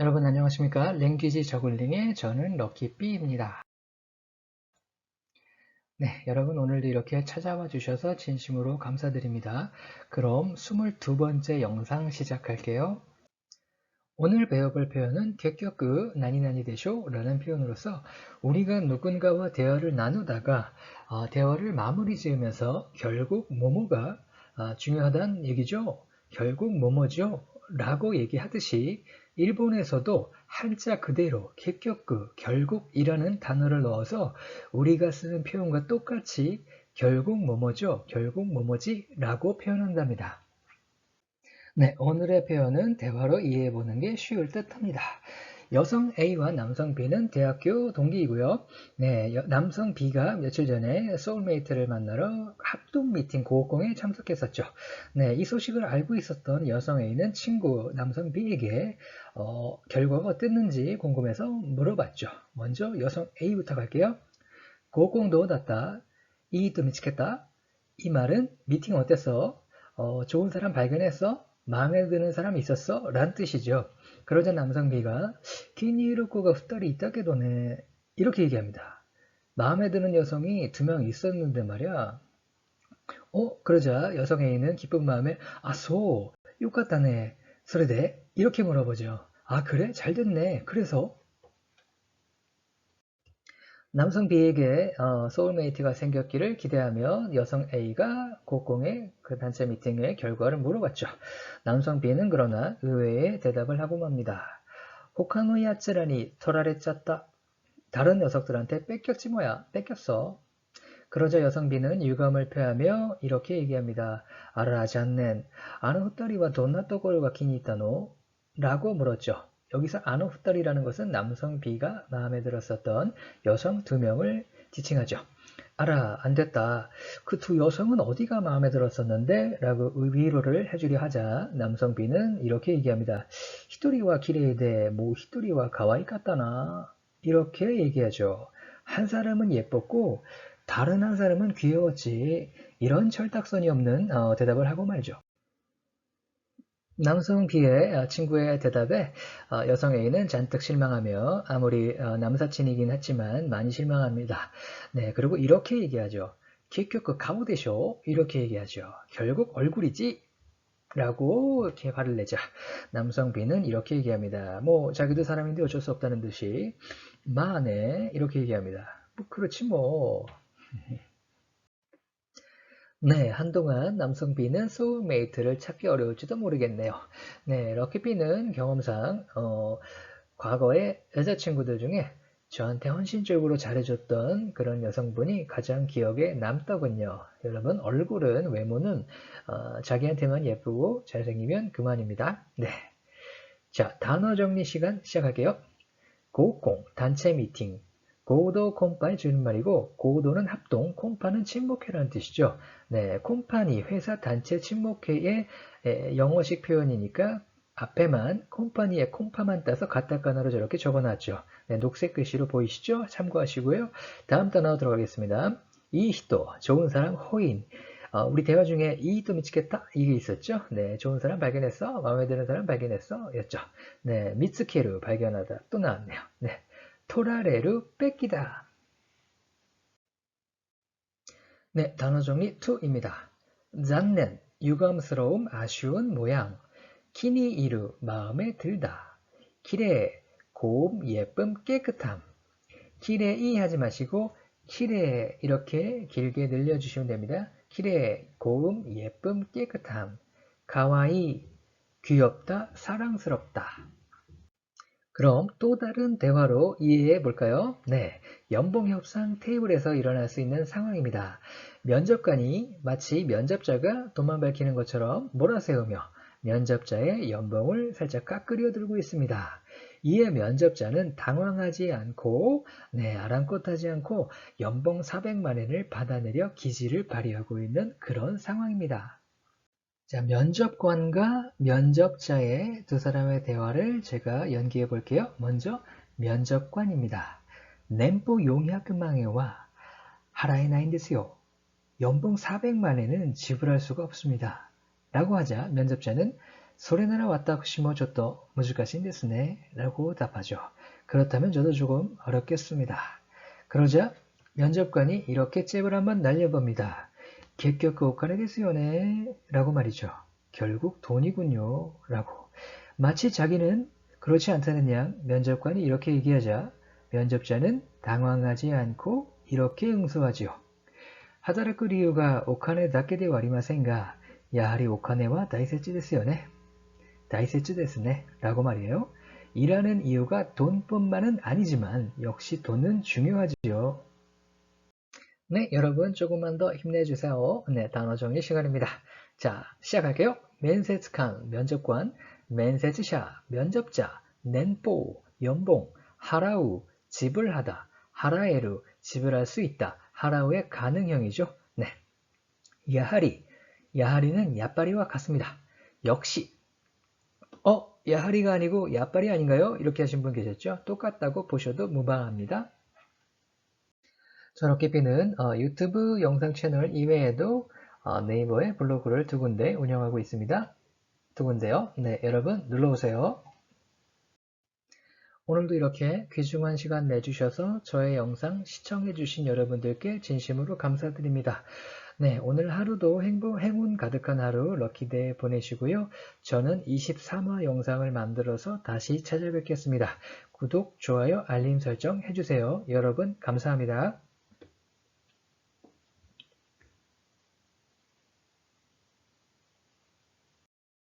여러분 안녕하십니까? 랭귀지 저글링의 저는 럭키비입니다. 네 여러분 오늘도 이렇게 찾아와 주셔서 진심으로 감사드립니다. 그럼 22번째 영상 시작할게요. 오늘 배워볼 표현은 격격그 나니나니 되쇼 라는 표현으로서 우리가 누군가와 대화를 나누다가 어, 대화를 마무리 지으면서 결국 뭐뭐가 어, 중요하다는 얘기죠? 결국 뭐뭐죠 라고 얘기하듯이 일본에서도 한자 그대로 객격그 결국이라는 단어를 넣어서 우리가 쓰는 표현과 똑같이 결국 뭐뭐죠 결국 뭐뭐지 라고 표현한답니다. 네, 오늘의 표현은 대화로 이해해보는 게 쉬울 듯 합니다. 여성 A와 남성 B는 대학교 동기이고요. 네, 남성 B가 며칠 전에 소울메이트를 만나러 합동 미팅 고공에 참석했었죠. 네, 이 소식을 알고 있었던 여성 A는 친구 남성 B에게 어, 결과가 어땠는지 궁금해서 물어봤죠. 먼저 여성 A부터 갈게요. 고공도 났다. 이도 미치겠다. 이 말은 미팅 어땠어? 어, 좋은 사람 발견했어? 마음에 드는 사람 있었어? 란 뜻이죠. 그러자 남성 B가 기니르코가 후딸이 있다게 도네 이렇게 얘기합니다. 마음에 드는 여성이 두 명 있었는데 말이야. 어? 그러자 여성 A는 기쁜 마음에 아소 욕같다네 소리대 이렇게 물어보죠. 아 그래? 잘 됐네. 그래서 남성 B에게 어, 소울메이트가 생겼기를 기대하며 여성 A가 고공의 그 단체 미팅의 결과를 물어봤죠. 남성 B는 그러나 의외의 대답을 하고 맙니다. 호카노 야츠라니 토라레 짰다. 다른 녀석들한테 뺏겼지 뭐야. 뺏겼어. 그러자 여성 B는 유감을 표하며 이렇게 얘기합니다. 아라지 않넨 아는 후따리와 돈나또고를 기니 있다노? 라고 물었죠. 여기서 아노후딸이라는 것은 남성 B가 마음에 들었었던 여성 두 명을 지칭하죠. 알아 안 됐다. 그 두 여성은 어디가 마음에 들었었는데? 라고 위로를 해주려 하자 남성 B는 이렇게 얘기합니다. 히토리와 기레이데 뭐 히토리와 가와이 같다나 이렇게 얘기하죠. 한 사람은 예뻤고 다른 한 사람은 귀여웠지 이런 철딱선이 없는 어, 대답을 하고 말죠. 남성 B의 어, 친구의 대답에 어, 여성 A는 잔뜩 실망하며 아무리 어, 남사친이긴 했지만 많이 실망합니다. 네, 그리고 이렇게 얘기하죠. 키큐크 가오데쇼 이렇게 얘기하죠. 결국 얼굴이지 라고 이렇게 화를 내자 남성 B는 이렇게 얘기합니다. 뭐 자기도 사람인데 어쩔 수 없다는 듯이 마네 이렇게 얘기합니다. 뭐 그렇지 뭐 네, 한동안 남성 B는 소울메이트를 찾기 어려울지도 모르겠네요. 네, 럭키 B는 경험상 어, 과거의 여자친구들 중에 저한테 헌신적으로 잘해줬던 그런 여성분이 가장 기억에 남더군요. 여러분 얼굴은 외모는 어, 자기한테만 예쁘고 잘생기면 그만입니다. 네, 자 단어 정리 시간 시작할게요. 고공 단체 미팅 고도 콤파의 줄임말이고 고도는 합동, 콤파는 침묵회라는 뜻이죠. 네, 콤파니 회사 단체 침묵회의 영어식 표현이니까 앞에만 콤파니의 콤파만 따서 가타카나로 저렇게 적어놨죠. 네, 녹색 글씨로 보이시죠? 참고하시고요. 다음 단어 들어가겠습니다. 이히토, 좋은 사람, 호인. 어, 우리 대화 중에 이히토 미치겠다 이게 있었죠. 네, 좋은 사람 발견했어. 마음에 드는 사람 발견했어. 였죠. 네, 미츠케루 발견하다 또 나왔네요. 네. 토라레루 뺏기다. 네, 단어 정리 2입니다. 잔넨, 유감스러움, 아쉬운 모양. 키니 이루, 마음에 들다. 키레, 고움, 예쁨, 깨끗함. 키레이 하지 마시고 키레 이렇게 길게 늘려주시면 됩니다. 키레, 고움, 예쁨, 깨끗함. 가와이, 귀엽다, 사랑스럽다. 그럼 또 다른 대화로 이해해 볼까요? 네, 연봉 협상 테이블에서 일어날 수 있는 상황입니다. 면접관이 마치 면접자가 돈만 밝히는 것처럼 몰아세우며 면접자의 연봉을 살짝 깎으려 들고 있습니다. 이에 면접자는 당황하지 않고 네, 아랑곳하지 않고 연봉 400만원을 받아내려 기지를 발휘하고 있는 그런 상황입니다. 자, 면접관과 면접자의 두 사람의 대화를 제가 연기해 볼게요. 먼저 면접관입니다. nempo 용약금망에와 하라에 나인데스요. 연봉 400만에는 지불할 수가 없습니다. 라고 하자 면접자는 소리나라 왔다 심어줬도 무지가신 데스네 라고 답하죠. 그렇다면 저도 조금 어렵겠습니다. 그러자 면접관이 이렇게 잽을 한번 날려봅니다. 객격그 오카네 데스요네 라고 말이죠. 결국 돈이군요 라고 마치 자기는 그렇지 않다는 양 면접관이 이렇게 얘기하자 면접자는 당황하지 않고 이렇게 응수하지요. 하다라크 리유가 오카네 다케데 와리마센가 야하리 오카네와 다이세치 데스요네. 다이세치 데스네 라고 말이에요. 일하는 이유가 돈뿐만은 아니지만 역시 돈은 중요하지요. 네, 여러분 조금만 더 힘내주세요. 네, 단어 정리 시간입니다. 자, 시작할게요. 면세츠칸, 면접관, 면세츠샤, 면접자, 넨포, 연봉, 하라우, 지불 하다, 하라에루, 지불할 수 있다, 하라우의 가능형이죠. 네. 야하리, 야하리는 야빠리와 같습니다. 역시, 어, 야하리가 아니고 야빠리 아닌가요? 이렇게 하신 분 계셨죠? 똑같다고 보셔도 무방합니다. 저렇게 비는 어, 유튜브 영상 채널 이외에도 어, 네이버에 블로그를 두 군데 운영하고 있습니다. 두 군데요. 네, 여러분 눌러오세요. 오늘도 이렇게 귀중한 시간 내주셔서 저의 영상 시청해주신 여러분들께 진심으로 감사드립니다. 네, 오늘 하루도 행복, 행운 가득한 하루 럭키데이 보내시고요. 저는 23화 영상을 만들어서 다시 찾아뵙겠습니다. 구독, 좋아요, 알림 설정 해주세요. 여러분 감사합니다.